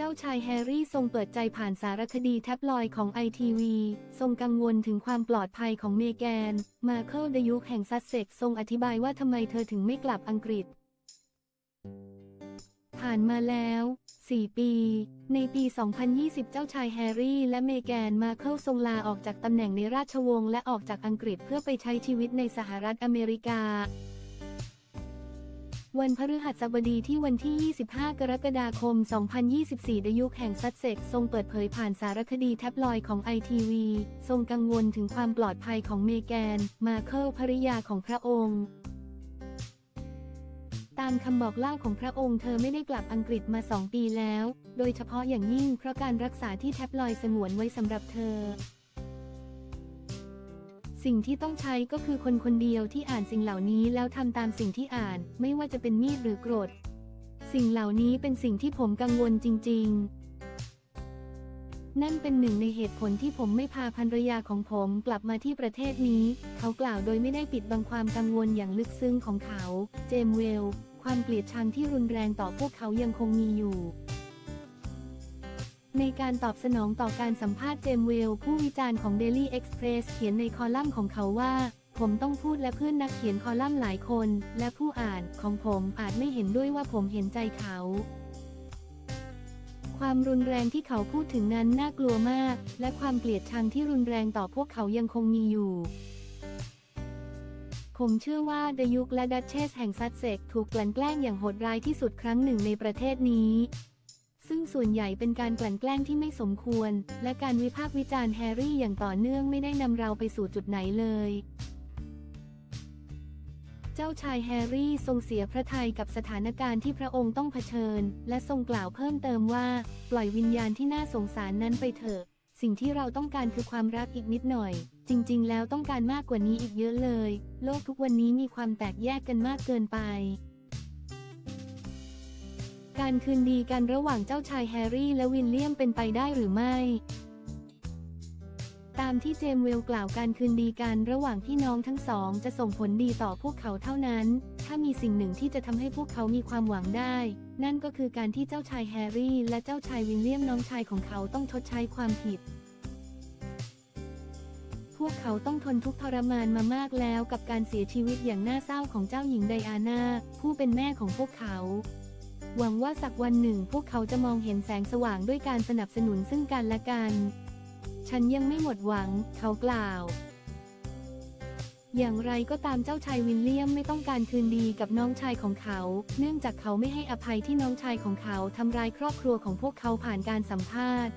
จ้าชายแฮร์รี่ทรงเปิดใจผ่านสารคดีแท็บลอยด์ของไอทีวีทรงกังวลถึงความปลอดภัยของเมแกน มาเคิลดยุคแห่งซัสเซ็กทรงอธิบายว่าทำไมเธอถึงไม่กลับอังกฤษ ผ่านมาแล้ว 4 ปี ในปี 2020 เจ้าชายแฮร์รี่และเมแกนมาเคิลทรงลาออกจากตำแหน่งในราชวงศ์และออกจากอังกฤษเพื่อไปใช้ชีวิตในสหรัฐอเมริกา วันพฤหัสบดีที่วันที่ 25 กรกฎาคม 2024ดยุคแห่งซัสเซกทรงเปิดเผยผ่านสารคดีแท็บลอยด์ของไอทีวี ทรงกังวลถึงความปลอดภัยของเมแกน มาเคิลภริยาของพระองค์ตามคำบอกเล่าของพระองค์เธอไม่ได้กลับอังกฤษมาสองปีแล้ว โดยเฉพาะอย่างยิ่งเพราะการรักษาที่แท็บลอยด์สงวนไว้สำหรับเธอ สิ่งที่ต้องใช้ก็คือคนคนเดียวที่อ่านสิ่งเหล่านี้แล้วทำตามสิ่งที่อ่าน ไม่ว่าจะเป็นมีดหรือกรด สิ่งเหล่านี้เป็นสิ่งที่ผมกังวลจริง ๆนั่นเป็นหนึ่งในเหตุผลที่ผมไม่พาภรรยาของผมกลับมาที่ประเทศนี้ เขากล่าวโดยไม่ได้ปิดบังความกังวลอย่างลึกซึ้งของเขา เจมส์เวล ความเกลียดชังที่รุนแรงต่อพวกเขายังคงมีอยู่ ในการตอบสนองต่อการสัมภาษณ์เจมเวล ผู้วิจารณ์ของ Daily Express เขียนในคอลัมน์ของเขาว่า ผมต้องพูดและเพื่อนนักเขียนคอลัมน์หลายคน และผู้อ่านของผมอาจไม่เห็นด้วยว่าผมเห็นใจเขา ความรุนแรงที่เขาพูดถึงนั้นน่ากลัวมาก และความเกลียดชังที่รุนแรงต่อพวกเขายังคงมีอยู่ผมเชื่อว่าเดยุคและดัชเชสแห่งซัสเซกถูกกลั่นแกล้งอย่างโหดร้ายที่สุดครั้งหนึ่งในประเทศนี้ ซึ่งส่วนใหญ่เป็นการกลั่นแกล้งที่ไม่สมควร และการวิพากษ์วิจารณ์แฮร์รี่อย่างต่อเนื่องไม่ได้นำเราไปสู่จุดไหนเลย เจ้าชายแฮร์รี่ทรงเสียพระทัยกับสถานการณ์ที่พระองค์ต้องเผชิญ และทรงกล่าวเพิ่มเติมว่า ปล่อยวิญญาณที่น่าสงสารนั้นไปเถอะ สิ่งที่เราต้องการคือความรักอีกนิดหน่อย จริง ๆ แล้วต้องการมากกว่านี้อีกเยอะเลย โลกทุกวันนี้มีความแตกแยกกันมากเกินไป การคืนดีกันระหว่างเจ้าชายแฮร์รี่และวิลเลียมเป็นไปได้หรือไม่ ตามที่เจมส์เวลกล่าวการคืนดีกันระหว่างพี่น้องทั้งสอง จะส่งผลดีต่อพวกเขาเท่านั้น ถ้ามีสิ่งหนึ่งที่จะทำให้พวกเขามีความหวังได้ นั่นก็คือการที่เจ้าชายแฮร์รี่และเจ้าชายวิลเลียมน้องชายของเขาต้องชดใช้ความผิดพวกเขาต้องทนทุกข์ทรมานมามากแล้วกับการเสียชีวิตอย่างน่าเศร้าของเจ้าหญิงไดอาน่าผู้เป็นแม่ของพวกเขา หวังว่าสักวันหนึ่งพวกเขาจะมองเห็นแสงสว่างด้วยการสนับสนุนซึ่งกันและกัน ฉันยังไม่หมดหวัง เขากล่าว อย่างไรก็ตามเจ้าชายวินเลียมไม่ต้องการคืนดีกับน้องชายของเขา เนื่องจากเขาไม่ให้อภัยที่น้องชายของเขาทำร้ายครอบครัวของพวกเขาผ่านการสัมภาษณ์